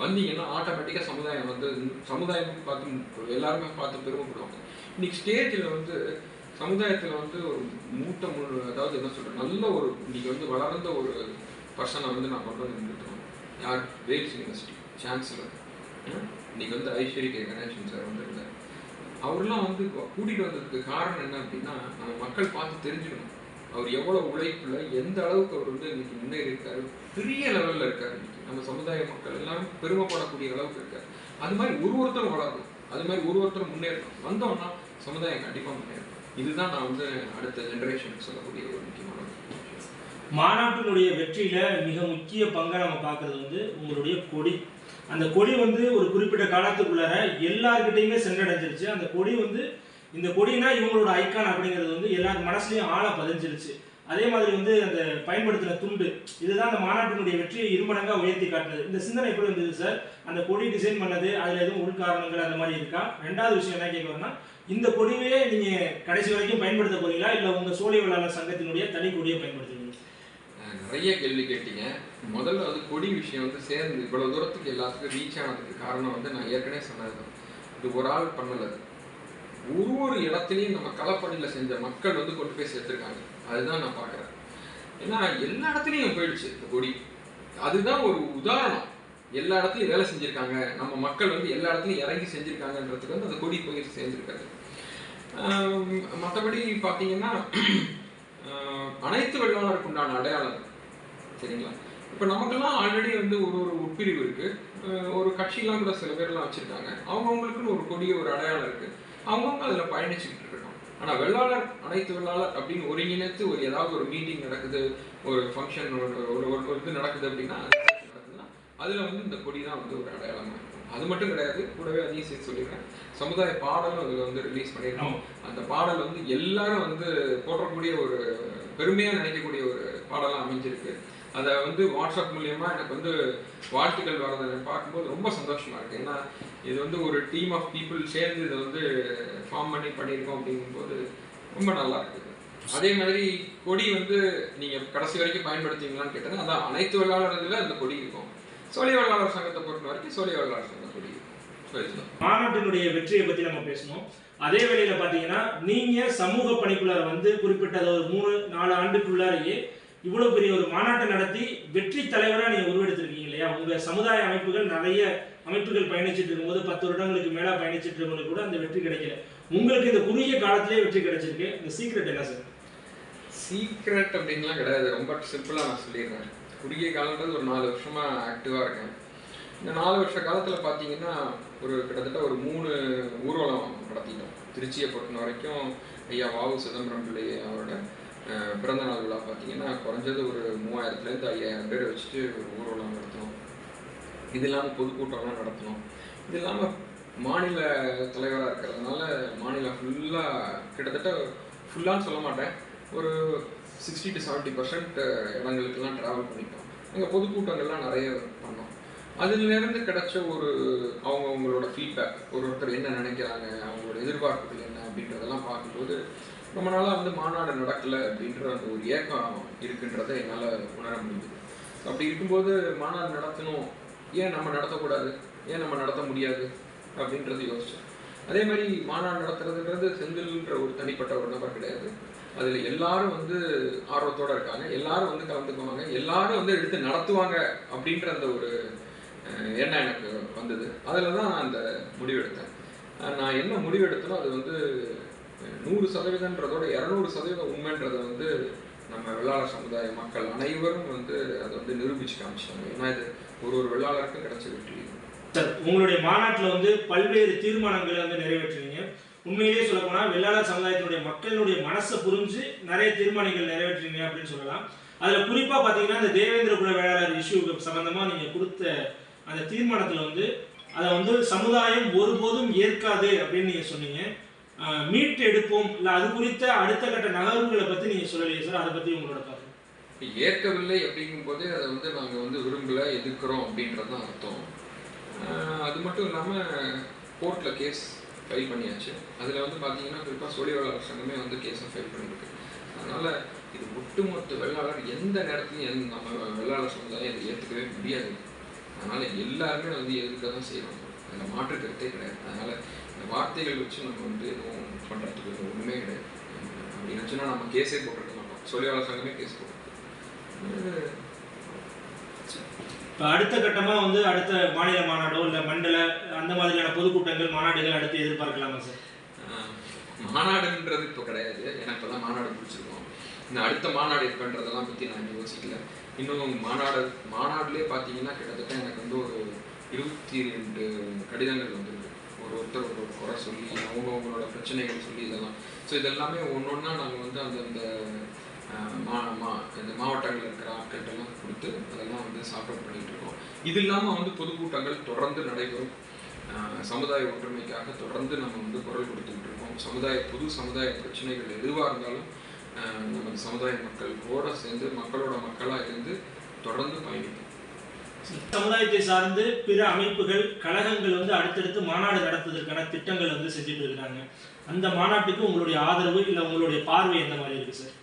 வந்தீங்கன்னா ஆட்டோமேட்டிக்காக சமுதாயம் வந்து சமுதாயம் பார்த்து எல்லாருமே பார்த்து பெருமைப்படுவாங்க. இன்னைக்கு ஸ்டேஜில் வந்து சமுதாயத்தில் வந்து ஒரு மூத்த முழு அதாவது என்ன சொல்கிறேன் நல்ல ஒரு இன்றைக்கி வந்து வளர்ந்த ஒரு பர்சனை வந்து நான் கொண்டு வந்து நிறுத்துறோம் யார்? Vels university chancellor. இன்னைக்கு வந்து ஐஸ்வரி கே. கணேசன் சார் வந்திருந்தார் அவர்லாம் வந்து கூட்டிகிட்டு வந்ததுக்கு காரணம் என்ன அப்படின்னா நம்ம மக்கள் பார்த்து தெரிஞ்சுக்கணும். அவர் எவ்வளோ உழைப்புல எந்த அளவுக்கு அவர் வந்து இன்னைக்கு முன்னேறி இருக்காரு பெரிய லெவலில் இருக்கார் இன்னைக்கு. நம்ம சமுதாய மக்கள் எல்லாம் பெருமைப்படக்கூடிய அளவுக்கு இருக்கார். அது மாதிரி ஒரு ஒருத்தரும் வளரணும். அது மாதிரி ஒரு ஒருத்தரும் முன்னேறணும். வந்தோம்னா சமுதாயம் கண்டிப்பாக முன்னேறும். இதுதான் நான் வந்து அடுத்த ஜென்ரேஷனுக்கு சொல்லக்கூடிய ஒரு முக்கியமான மாநாட்டினுடைய வெற்றியில மிக முக்கிய பங்கை நம்ம பார்க்கறது வந்து உங்களுடைய கொடி. அந்த கொடி வந்து ஒரு குறிப்பிட்ட காலத்துக்குள்ளார எல்லார்கிட்டையுமே சென்றடைஞ்சிருச்சு. அந்த கொடி வந்து இந்த கொடினா இவங்களோட ஐக்கான் அப்படிங்கிறது வந்து எல்லார் மனசுலையும் ஆழ பதிஞ்சிருச்சு. அதே மாதிரி வந்து அந்த பயன்படுத்தின துண்டு இதுதான் அந்த மாநாட்டினுடைய வெற்றியை இருமடங்கா உயர்த்தி காட்டுனது இந்த சிந்தனை எப்படி இருந்தது சார் அந்த கொடி டிசைன் பண்ணது அதுல எதுவும் உள்காரணங்கள் அந்த மாதிரி இருக்கா? ரெண்டாவது விஷயம் என்ன கேட்க இந்த கொடியே நீங்க கடைசி வரைக்கும் பயன்படுத்த போறீங்களா? இல்ல உங்க சோழியவளாளர் சங்கத்தினுடைய தனி கொடியை பயன்படுத்துவீங்க நிறைய கேள்வி கேட்டீங்க. முதல்ல வந்து கொடி விஷயம் வந்து சேர்ந்து இவ்வளவு தூரத்துக்கு எல்லாத்துக்கும் ரீச் ஆனதுக்கு காரணம் வந்து நான் ஏற்கனவே சொன்னதுதான் இது ஒரு ஆள் பண்ணல. அது. ஒரு ஒரு இடத்துலையும் நம்ம களப்பணியில் செஞ்ச மக்கள் வந்து கொண்டு போய் சேர்த்துருக்காங்க. அதுதான் நான் பார்க்குறேன். ஏன்னா எல்லா இடத்துலையும் போயிடுச்சு இந்த கொடி. அதுதான் ஒரு உதாரணம். எல்லா இடத்துலையும் வேலை செஞ்சுருக்காங்க. நம்ம மக்கள் வந்து எல்லா இடத்துலையும் இறங்கி செஞ்சுருக்காங்கன்றதுக்கு வந்து அந்த கொடி போய் சேர்ந்துருக்காரு மற்றபடி பார்த்தீங்கன்னா அனைத்து வெள்ளாளருக்கு உண்டான அடையாளம் சரிங்களா? இப்போ நமக்கெல்லாம் ஆல்ரெடி வந்து ஒரு ஒரு உட்பிரிவு இருக்குது ஒரு கட்சியெலாம் கூட சில பேர்லாம் வச்சுருக்காங்க. அவங்கவுங்களுக்குன்னு ஒரு கொடிய ஒரு அடையாளம் இருக்குது அவங்கவுங்க அதில் பயணிச்சுக்கிட்டு இருக்கணும். ஆனால் வெள்ளாளர் அனைத்து வெள்ளாளர் அப்படின்னு ஒருங்கிணைத்து ஒரு ஏதாவது ஒரு மீட்டிங் நடக்குது ஒரு ஃபங்க்ஷன் ஒரு ஒரு ஒரு ஒரு இது நடக்குது அப்படின்னா அதில் வந்து இந்த கொடி தான் வந்து ஒரு அடையாளமாக இருக்கும் அது மட்டும் கிடையாது கூடவே அதையும் சேர்த்து சொல்லிடுறேன் சமுதாய பாடலும் அதில் வந்து ரிலீஸ் பண்ணியிருக்கோம். அந்த பாடல் வந்து எல்லாரும் வந்து போற்றக்கூடிய ஒரு பெருமையாக நினைக்கக்கூடிய ஒரு பாடலாக அமைஞ்சிருக்கு. அதை வந்து வாட்ஸ்அப் மூலியமா எனக்கு வந்து வாழ்த்துக்கள் வரதை பார்க்கும்போது ரொம்ப சந்தோஷமா இருக்கு. ஏன்னா இது வந்து ஒரு டீம் ஆஃப் பீப்புள் சேர்ந்து இதை வந்து ஃபார்ம் பண்ணி பண்ணியிருக்கோம் அப்படிங்கும்போது ரொம்ப நல்லா இருக்குது அதே மாதிரி கொடி வந்து நீங்க கடைசி வரைக்கும் பயன்படுத்துவீங்களான்னு கேட்டது அதான் அனைத்து வெள்ளாளர் இதில் அந்த கொடி இருக்கும். சோழிய வெள்ளாளர் சங்கத்தை பொறுத்த வரைக்கும் சோழிய வெள்ளாளர் சங்க கொடி இருக்கும் ஸோ இதுதான் மாநாட்டினுடைய வெற்றியை பத்தி நம்ம பேசணும். அதே வேளையில பாத்தீங்கன்னா நீங்க சமூக பணிக்குள்ளார வந்து குறிப்பிட்ட ஒரு மூணு நாலு ஆண்டுக்குள்ளாரையே இவ்வளவு பெரிய ஒரு மாநாட்டை நடத்தி வெற்றி தலைவரா நீங்க உருவெடுத்திருக்கீங்க இல்லையா? உங்க சமுதாய அமைப்புகள் நிறைய அமைப்புகள் பயணிச்சிட்டு இருக்கும்போது பத்து வருடங்களுக்கு மேல பயணிச்சிட்டு இருக்கவங்களுக்கு கூட அந்த வெற்றி கிடைக்கல. உங்களுக்கு இந்த குறுகிய காலத்திலே வெற்றி கிடைச்சிருக்கு. இந்த சீக்ரெட் என்ன சார் சீக்ரெட் அப்படின்லாம் கிடையாது. ரொம்ப சிம்பிளாக நான் சொல்லிடுறேன். குறுகிய காலன்றது ஒரு நாலு வருஷமா ஆக்டிவாக இருக்கேன். இந்த நாலு வருஷ காலத்தில் பார்த்தீங்கன்னா ஒரு கிட்டத்தட்ட ஒரு மூணு ஊர்வலம் நடத்திட்டோம். திருச்சியை பொறுத்த வரைக்கும் ஐயா வாவு சிதம்பரம் பிள்ளை அவரோட பிறந்த நாள் விழா பார்த்தீங்கன்னா குறைஞ்சது ஒரு மூவாயிரத்துலேருந்து ஐயாயிரம் பேர் வச்சுட்டு ஒரு ஊர்வலம் நடத்தினோம். இது இல்லாமல் பொதுக்கூட்டம்லாம் நடத்தினோம். இது இல்லாமல் மாநில தலைவராக இருக்கிறதுனால மாநிலம் ஃபுல்லாக கிட்டத்தட்ட ஃபுல்லான்னு சொல்ல மாட்டேன். ஒரு சிக்ஸ்டி டு செவன்ட்டி பர்சன்ட் இடங்களுக்கெல்லாம் ட்ராவல் பண்ணிட்டோம். அங்கே பொதுக்கூட்டங்கள்லாம் நிறைய பண்ணோம். அதுலேருந்து கிடைச்ச ஒரு அவங்க அவங்களோட ஃபீட்பேக் ஒரு ஒருத்தர் என்ன நினைக்கிறாங்க அவங்களோட எதிர்பார்ப்புகள் என்ன அப்படின்றதெல்லாம் பார்க்கும்போது ரொம்ப நாளாக வந்து மாநாடு நடக்கலை அப்படின்ற அந்த ஒரு ஏக்கம் இருக்குன்றதை என்னால் உணர முடியுது அப்படி இருக்கும்போது மாநாடு நடத்தணும். ஏன் நம்ம நடத்தக்கூடாது? ஏன் நம்ம நடத்த முடியாது? அப்படின்றது யோசிச்சேன். அதே மாதிரி மாநாடு நடத்துறதுன்றது செந்தில்ன்ற ஒரு தனிப்பட்ட ஒரு நபர் கிடையாது. அதில் எல்லாரும் வந்து ஆர்வத்தோட இருக்காங்க. எல்லாரும் வந்து கலந்துக்குவாங்க. எல்லாரும் வந்து எடுத்து நடத்துவாங்க அப்படின்ற அந்த ஒரு எண்ணம் எனக்கு வந்தது. அதில் தான் நான் அந்த முடிவெடுத்தேன் நான் என்ன முடிவெடுத்தனோ அது வந்து நூறு சதவீதன்றதோட இரநூறு சதவீதம் உண்மைன்றதை வந்து நம்ம வெள்ளாளர் சமுதாய மக்கள் அனைவரும் வந்து அதை வந்து நிரூபிச்சு காமிச்சாங்க. ஏன்னா இது ஒரு ஒரு வெள்ளாளருக்கும் கிடைச்ச வெற்றி. சார் உங்களுடைய மாநாட்டில் வந்து பல்வேறு தீர்மானங்களை வந்து நிறைவேற்றுவீங்க உண்மையிலேயே சொல்ல போனால் வெள்ளாளர் சமுதாயத்தினுடைய மக்களினுடைய மனசை புரிஞ்சு நிறைய தீர்மானங்கள் நிறைவேற்றினீங்க அப்படின்னு சொல்லலாம். அதில் குறிப்பாக பார்த்தீங்கன்னா இந்த தேவேந்திர குல வேளாளர் இஷ்யூ சம்மந்தமாக நீங்கள் கொடுத்த அந்த தீர்மானத்தில் வந்து அதை வந்து சமுதாயம் ஒருபோதும் ஏற்காது அப்படின்னு நீங்கள் சொன்னீங்க. மீட்டு எடுப்போம். இல்லை அது குறித்த அடுத்த கட்ட நகர்வுகளை பற்றி நீங்கள் சொல்லலையே சார். அதை பற்றி உங்களோட பார்த்து ஏற்கவில்லை அப்படிங்கும்போது அதை வந்து நாங்கள் வந்து விரும்பலை எதிர்க்கிறோம் அப்படின்றது தான் அர்த்தம் அது மட்டும் இல்லாமல் கோர்ட்டில் கேஸ் ஃபைல் பண்ணியாச்சு. அதில் வந்து பார்த்தீங்கன்னா குறிப்பாக சோழியாளர் சங்கமே வந்து கேஸை ஃபைல் பண்ணியிருக்கு அதனால் இது ஒட்டுமொத்த வெள்ளாளர் எந்த நேரத்துலையும் எந்த நம்ம வெள்ளாளர் சமுதாயம் இதை ஏற்றுக்கவே முடியாது. அதனால் எல்லாருமே வந்து எதிர்க்க தான் செய்வாங்க அதில் மாற்று கருத்தே கிடையாது. அதனால் இந்த வார்த்தைகள் வச்சு நம்ம வந்து எதுவும் பண்ணுறதுக்கு ஒன்றுமே கிடையாது. அப்படி இருந்துச்சுன்னா நம்ம கேஸே போட்டிருக்க மாட்டோம். சோழியாளர் சங்கமே கேஸ் போட்டிருக்கு. சரி அடுத்த கட்டமாக வந்து அடுத்த மாநில மாநாடோ இல்லை மண்டல அந்த மாதிரியான பொதுக்கூட்டங்கள் மாநாடுகள் அடுத்து எதிர்பார்க்கலாமா சார்? மாநாடுன்றது இப்போ கிடையாது. எனக்கு இப்போதான் மாநாடு பிடிச்சிருக்கோம் இந்த அடுத்த மாநாடு எப்பன்றதெல்லாம் பற்றி நான் யோசிக்கல. இன்னும் மாநாடு மாநாடுலேயே பார்த்தீங்கன்னா கிட்டத்தட்ட எனக்கு வந்து ஒரு இருபத்தி ரெண்டு கடிதங்கள் வந்துருக்கு. ஒரு ஒருத்தர் ஒரு ஒரு குறை சொல்லி அவங்க அவங்களோட பிரச்சனைகள் சொல்லி இதெல்லாம். ஸோ இதெல்லாமே ஒன்று ஒன்றா நாங்கள் வந்து அந்த அந்த மா மா இந்த மாவட்டங்களில் இருக்கிற ஆட்கள்கிட்டலாம் கொடுத்து அதெல்லாம் வந்து சாப்பிட பண்ணிகிட்ருக்கோம் இருக்கோம். இது இல்லாமல் வந்து பொதுக்கூட்டங்கள் தொடர்ந்து நடைபெறும். சமுதாய ஒற்றுமைக்காக தொடர்ந்து நம்ம வந்து குரல் கொடுத்துக்கிட்டு இருக்கோம். சமுதாய புது சமுதாய பிரச்சனைகள் எதுவாக இருந்தாலும் நமது சமுதாய மக்கள் கூட சேர்ந்து மக்களோட மக்களாக இருந்து தொடர்ந்து பயணிப்போம். சமுதாயத்தை சார்ந்து பிற அமைப்புகள் கழகங்கள் வந்து அடுத்தடுத்து மாநாடு நடத்துவதற்கான திட்டங்கள் வந்து செஞ்சுட்டு இருக்காங்க. அந்த மாநாட்டுக்கு உங்களுடைய ஆதரவு இல்லை உங்களுடைய பார்வை எந்த மாதிரி இருக்கு சார்?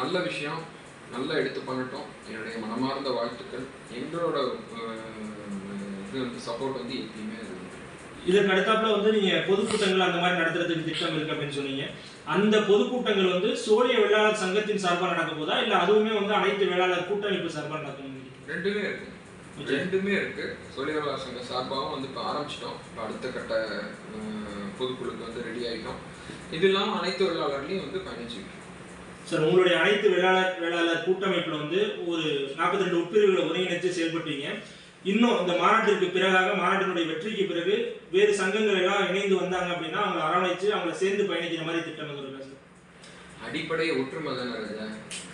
நல்ல விஷயம் நல்லா எடுத்து பண்ணட்டும். என்னுடைய மனமார்ந்த வாழ்த்துக்கள். எங்களோட இது வந்து சப்போர்ட் வந்து எப்பயுமே. இதற்கு அடுத்தாப்புல வந்து நீங்க பொதுக்கூட்டங்கள் அந்த மாதிரி நடத்துறதுக்கு திட்டம் இருக்கு அப்படின்னு சொன்னீங்க. அந்த பொதுக்கூட்டங்கள் வந்து சோழிய வேளாளர் சங்கத்தின் சார்பாக நடக்க போதா? இல்ல அதுவுமே வந்து அனைத்து வேளாளர் கூட்டமைப்பு சார்பாக நடக்கும் ரெண்டுமே இருக்கு. ரெண்டுமே இருக்கு. தொழிலாளர் சங்க சார்பாகவும் வந்து இப்போ ஆரம்பிச்சிட்டோம். இப்போ அடுத்த கட்ட பொதுக்குழுக்கு வந்து ரெடி ஆகிட்டோம் இது இல்லாமல் அனைத்து தொழிலாளர்களையும் வந்து பயணிச்சுக்கிட்டு. சார் உங்களுடைய அனைத்து வேளாளர் வேளாளர் கூட்டமைப்பில் வந்து ஒரு நாற்பத்தி ரெண்டு உட்பிரிவுகளை ஒருங்கிணைத்து செயல்பட்டீங்க. இன்னும் இந்த மாநாட்டிற்கு பிறகாக மாநாட்டினுடைய வெற்றிக்கு பிறகு வேறு சங்கங்கள் எல்லாம் இணைந்து வந்தாங்க அப்படின்னா அவங்களை அரவணைச்சு அவங்களை சேர்ந்து பயணிக்கிற மாதிரி திட்டம் எதுவும் இருக்கா சார்? அடிப்படை ஒற்றுமை தானே ராஜா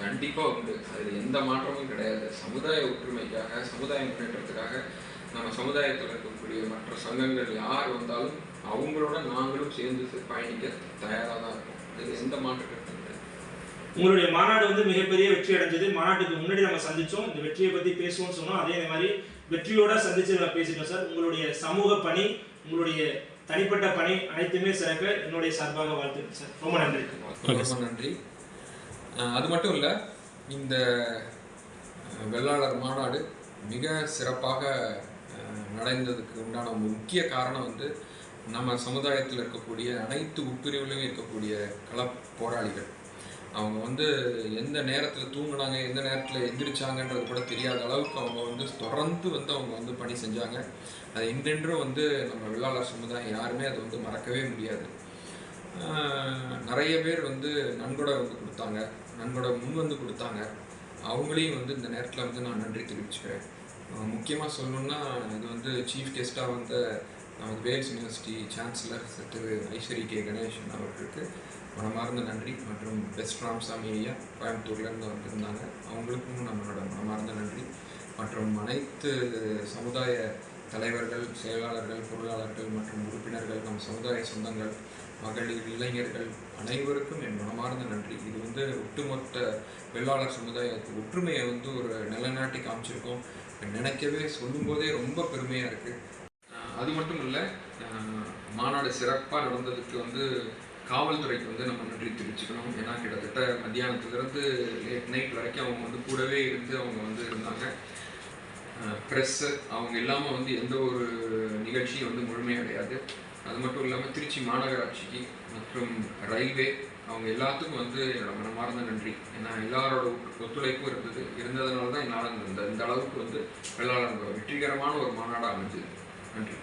கண்டிப்பாக உண்டு. அதில் எந்த மாற்றமும் கிடையாது. சமுதாய ஒற்றுமைக்காக சமுதாய முன்னேற்றத்துக்காக நம்ம சமுதாயத்தில் இருக்கக்கூடிய மற்ற சங்கங்கள் யார் வந்தாலும் அவங்களோட நாங்களும் சேர்ந்து பயணிக்க தயாராக தான் இருக்கோம். அதில் எந்த மாற்றம் கிடையாது உங்களுடைய மாநாடு வந்து மிகப்பெரிய வெற்றி அடைஞ்சது. மாநாட்டுக்கு முன்னாடி நம்ம சந்திச்சோம். இந்த வெற்றியை பத்தி பேசுவோம்னு சொன்னோம். அதே மாதிரி வெற்றியோட சந்திச்சு நம்ம பேசிட்டோம் சார். உங்களுடைய சமூக பணி உங்களுடைய தனிப்பட்ட பணி அனைத்துமே சிறக்க என்னுடைய சார்பாக வாழ்த்துக்கள் சார். ரொம்ப நன்றி. ரொம்ப நன்றி. அது மட்டும் இல்லை இந்த வெள்ளாளர் மாநாடு மிக சிறப்பாக நடந்ததுக்கு உண்டான முக்கிய காரணம் வந்து நம்ம சமுதாயத்தில் இருக்கக்கூடிய அனைத்து உட்பிரிவுலையும் இருக்கக்கூடிய கள போராளிகள். அவங்க வந்து எந்த நேரத்தில் தூங்குனாங்க எந்த நேரத்தில் எந்திரிச்சாங்கன்றது கூட தெரியாத அளவுக்கு அவங்க வந்து தொடர்ந்து வந்து அவங்க வந்து பணி செஞ்சாங்க. அது இன்றென்றும் வந்து நம்ம வெள்ளாளர் சமுதாயம் யாருமே அதை வந்து மறக்கவே முடியாது. நிறைய பேர் வந்து நன்கொடை வந்து கொடுத்தாங்க. நன்கொடை முன் வந்து கொடுத்தாங்க. அவங்களையும் வந்து இந்த நேரத்தில் வந்து நான் நன்றி தெரிவிச்சுக்கிறேன். முக்கியமாக சொல்லணும்னா இது வந்து சீஃப் கெஸ்ட்டாக வந்த நமது வேல்ஸ் யூனிவர்சிட்டி சான்சலர் திரு ஐஸ்வரி கே கணேசன் அவர்களுக்கு மனமார்ந்த நன்றி மற்றும் பெஸ்ட் ராமசாமி ஐயா கோயம்புத்தூர்லேருந்து வந்திருந்தாங்க. அவங்களுக்கும் நம்மளோட மனமார்ந்த நன்றி. மற்றும் அனைத்து சமுதாய தலைவர்கள் செயலாளர்கள் பொருளாளர்கள் மற்றும் உறுப்பினர்கள் நம் சமுதாய சொந்தங்கள் மகளிர் இளைஞர்கள் அனைவருக்கும் என் மனமார்ந்த நன்றி. இது வந்து ஒட்டுமொத்த வெள்ளாளர் சமுதாயத்து ஒற்றுமையை வந்து ஒரு நிலைநாட்டி காமிச்சிருக்கோம். நினைக்கவே சொல்லும்போதே ரொம்ப பெருமையாக இருக்குது அது மட்டும் இல்லை மாநாடு சிறப்பாக நடந்ததுக்கு வந்து காவல்துறைக்கு வந்து நம்ம நன்றி தெரிவிச்சுக்கணும். ஏன்னா கிட்டத்தட்ட மத்தியானத்துலேருந்து லேட் நைட் வரைக்கும் அவங்க வந்து கூடவே இருந்து அவங்க வந்து இருந்தாங்க. ப்ரெஸ்ஸு அவங்க இல்லாமல் வந்து எந்த ஒரு நிகழ்ச்சியும் வந்து முழுமையடையாது அது மட்டும் இல்லாமல் திருச்சி மாநகராட்சிக்கு மற்றும் ரயில்வே அவங்க எல்லாத்துக்கும் வந்து என்னோட மனமார்ந்த நன்றி. ஏன்னா எல்லாரோட ஒத்துழைப்பும் இருந்தது. இருந்ததுனால தான் என்னால் இந்த இந்த அளவுக்கு வந்து வெள்ளாளர் வெற்றிகரமான ஒரு மாநாடாக அமைஞ்சது. நன்றி.